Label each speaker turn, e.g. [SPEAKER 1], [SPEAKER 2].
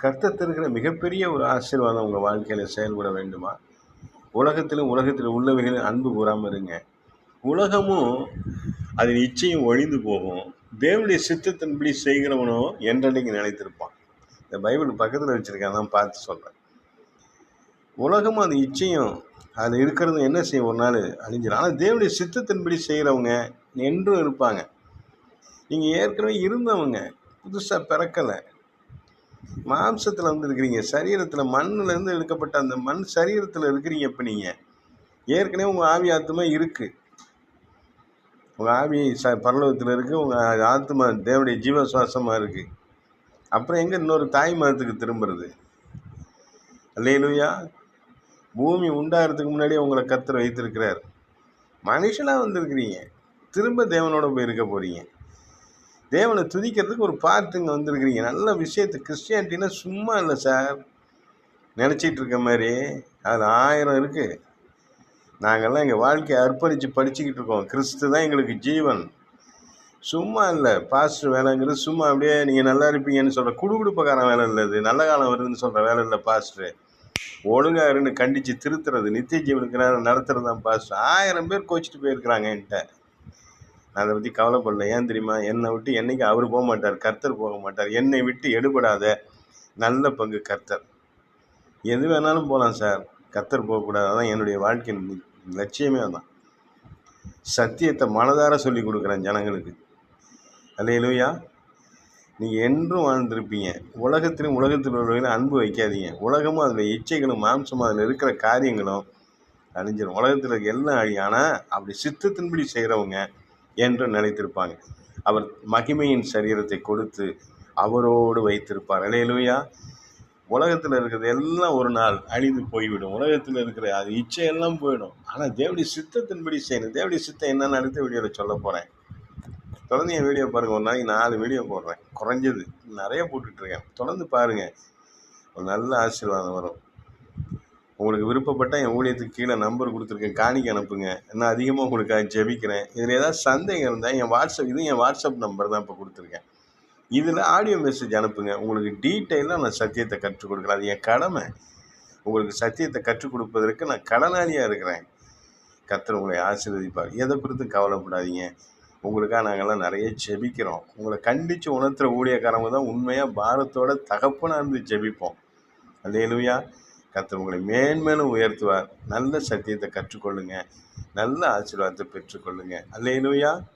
[SPEAKER 1] கர்த்தர் தருகிற மிகப்பெரிய ஒரு ஆசீர்வாதம் உங்கள் வாழ்க்கையில் செயல்பட வேண்டுமா? உலகத்திலும் உலகத்தில் உள்ளவைகளும் அன்பு கூறாமல் இருங்க. உலகமும் அதன் இச்சையும் ஒழிந்து போகும். தேவனுடைய சித்தத்தின்படி செய்கிறவனோ என்றன்னைக்கு நினைத்திருப்பான். இந்த பைபிள் பக்கத்தில் வச்சுருக்கேன் தான் பார்த்து சொல்கிறேன் உலகமும் அந்த இச்சையும் அதில் இருக்கிறது என்ன செய்யும்? ஒரு நாள் அழிஞ்சிடும் ஆனால் தேவனுடைய சித்தத்தின்படி செய்கிறவங்க என்றும் இருப்பாங்க. நீங்கள் ஏற்கனவே இருந்தவங்க புதுசாக பிறக்கலை. மாம்சத்தில் வந்து இருக்கிறீங்க. சரீரத்தில் மண்ணிலேருந்து எடுக்கப்பட்ட அந்த மண் சரீரத்தில் இருக்கிறீங்க இப்போ நீங்கள் ஏற்கனவே உங்கள் ஆவி ஆத்மா இருக்குது உங்கள் ஆவி ச பரலோகத்தில் இருக்குது உங்கள் ஆத்மா தேவனுடைய ஜீவ சுவாசமாக இருக்குது அப்புறம் எங்கே இன்னொரு தாய் மதத்துக்கு திரும்புறது? அல்லையிலுயா பூமி உண்டாகிறதுக்கு முன்னாடியே உங்களை கத்தர் வைத்திருக்கிறார். மனுஷனாக வந்திருக்கிறீங்க. திரும்ப தேவனோட போய் இருக்க போகிறீங்க தேவனை துதிக்கிறதுக்கு ஒரு பார்த்துங்க வந்திருக்கிறீங்க. நல்ல விஷயத்து கிறிஸ்டியானிட்டின்னா சும்மா இல்லை சார் நினச்சிட்டு இருக்க மாதிரி. அதில் ஆயிரம் இருக்குது நாங்கள்லாம் எங்கள் வாழ்க்கையை அர்ப்பணித்து படிச்சுக்கிட்டு இருக்கோம். கிறிஸ்து தான் எங்களுக்கு ஜீவன். சும்மா இல்லை. பாஸ்டர் வேலைங்கிறது சும்மா அப்படியே நீங்கள் நல்லா இருப்பீங்கன்னு சொல்கிற குடுகுடுப்பக்காரன் வேலை இல்லை இது. நல்ல காலம் வருதுன்னு சொல்கிற வேலை இல்லை பாஸ்டர் ஒழுங்காக இருந்து கண்டித்து திருத்துறது நித்திய ஜீவனுக்கு நேரம் நடத்துறது தான் பாஸ்டர் ஆயிரம் பேர் கோச்சிட்டு போயிருக்கிறாங்க என்கிட்ட. நான் அதை பற்றி கவலைப்படல. ஏன் தெரியுமா? என்னை விட்டு என்னைக்கு அவர் போக மாட்டார் கர்த்தர் போக மாட்டார். என்னை விட்டு எடுபடாத நல்ல பங்கு கர்த்தர். எது வேணாலும் போகலாம் சார். கர்த்தர் போகக்கூடாது அதான் என்னுடைய வாழ்க்கையின் லட்சியமே அதான். சத்தியத்தை மனதார சொல்லி கொடுக்குறேன் ஜனங்களுக்கு. அல்லையிலூயா நீங்கள் என்றும் வாழ்ந்திருப்பீங்க. உலகத்திலும் உலகத்தில் உள்ளவர்களும் அன்பு வைக்காதீங்க. உலகமும் அதில் இச்சைகளும் மாம்சமும் அதில் இருக்கிற காரியங்களும் அழிஞ்சிடும் உலகத்தில் இருக்க எல்லாம் அழி ஆனால் அப்படி சித்தத்தின்படி செய்கிறவங்க என்று நினைத்திருப்பாங்க. அவர் மகிமையின் சரீரத்தை கொடுத்து அவரோடு வைத்திருப்பார். இல்லையிலுயா உலகத்தில் இருக்கிறது எல்லாம் ஒரு நாள் அழிந்து போய்விடும். உலகத்தில் இருக்கிற அது இச்சையெல்லாம் போயிடும். ஆனால் தேவடைய சித்தத்தின்படி செய்யணும். தேவடைய சித்தம் என்னன்னு அடுத்த வீடியோவில் சொல்ல போகிறேன் தொடர்ந்து என் வீடியோ பாருங்கள் ஒரு நாளைக்கு நாலு வீடியோ போடுறேன். குறைஞ்சது. நிறைய போட்டுட்ருக்கேன் தொடர்ந்து பாருங்கள் ஒரு நல்ல ஆசீர்வாதம் வரும். உங்களுக்கு விருப்பப்பட்ட என் ஊழியத்துக்கு கீழே நம்பர் கொடுத்துருக்கேன். காணிக்க அனுப்புங்க. நான் அதிகமாக உங்களுக்கு ஜெபிக்கிறேன். இதில் ஏதாவது சந்தேகம் இருந்தால் என் வாட்ஸ்அப் இது என் வாட்ஸ்அப் நம்பர் தான் இப்போ கொடுத்துருக்கேன். இதில் ஆடியோ மெசேஜ் அனுப்புங்க. உங்களுக்கு டீட்டெயிலாக நான் சத்தியத்தை கற்றுக் கொடுக்குறேன் அது என் கடமை. உங்களுக்கு சத்தியத்தை கற்றுக் கொடுப்பதற்கு நான் கடனாளியாக இருக்கிறேன். கத்தர் உங்களை ஆசீர்வதிப்பார். எதை குறித்து கவலைப்படாதீங்க. உங்களுக்காக நாங்கள்லாம் நிறைய ஜெபிக்கிறோம். உங்களை கண்டித்து உணர்த்துகிற ஊழியக்காரங்க தான் உண்மையாக பாரத்தோட தகப்பனாக இருந்து ஜெபிப்போம். அல்லேலுயா கர்த்தர் உங்களை மேன்மேலும் உயர்த்துவார். நல்ல சத்தியத்தை கற்றுக்கொள்ளுங்க. நல்ல ஆசீர்வாதத்தை பெற்றுக்கொள்ளுங்க. அல்லேலுயா.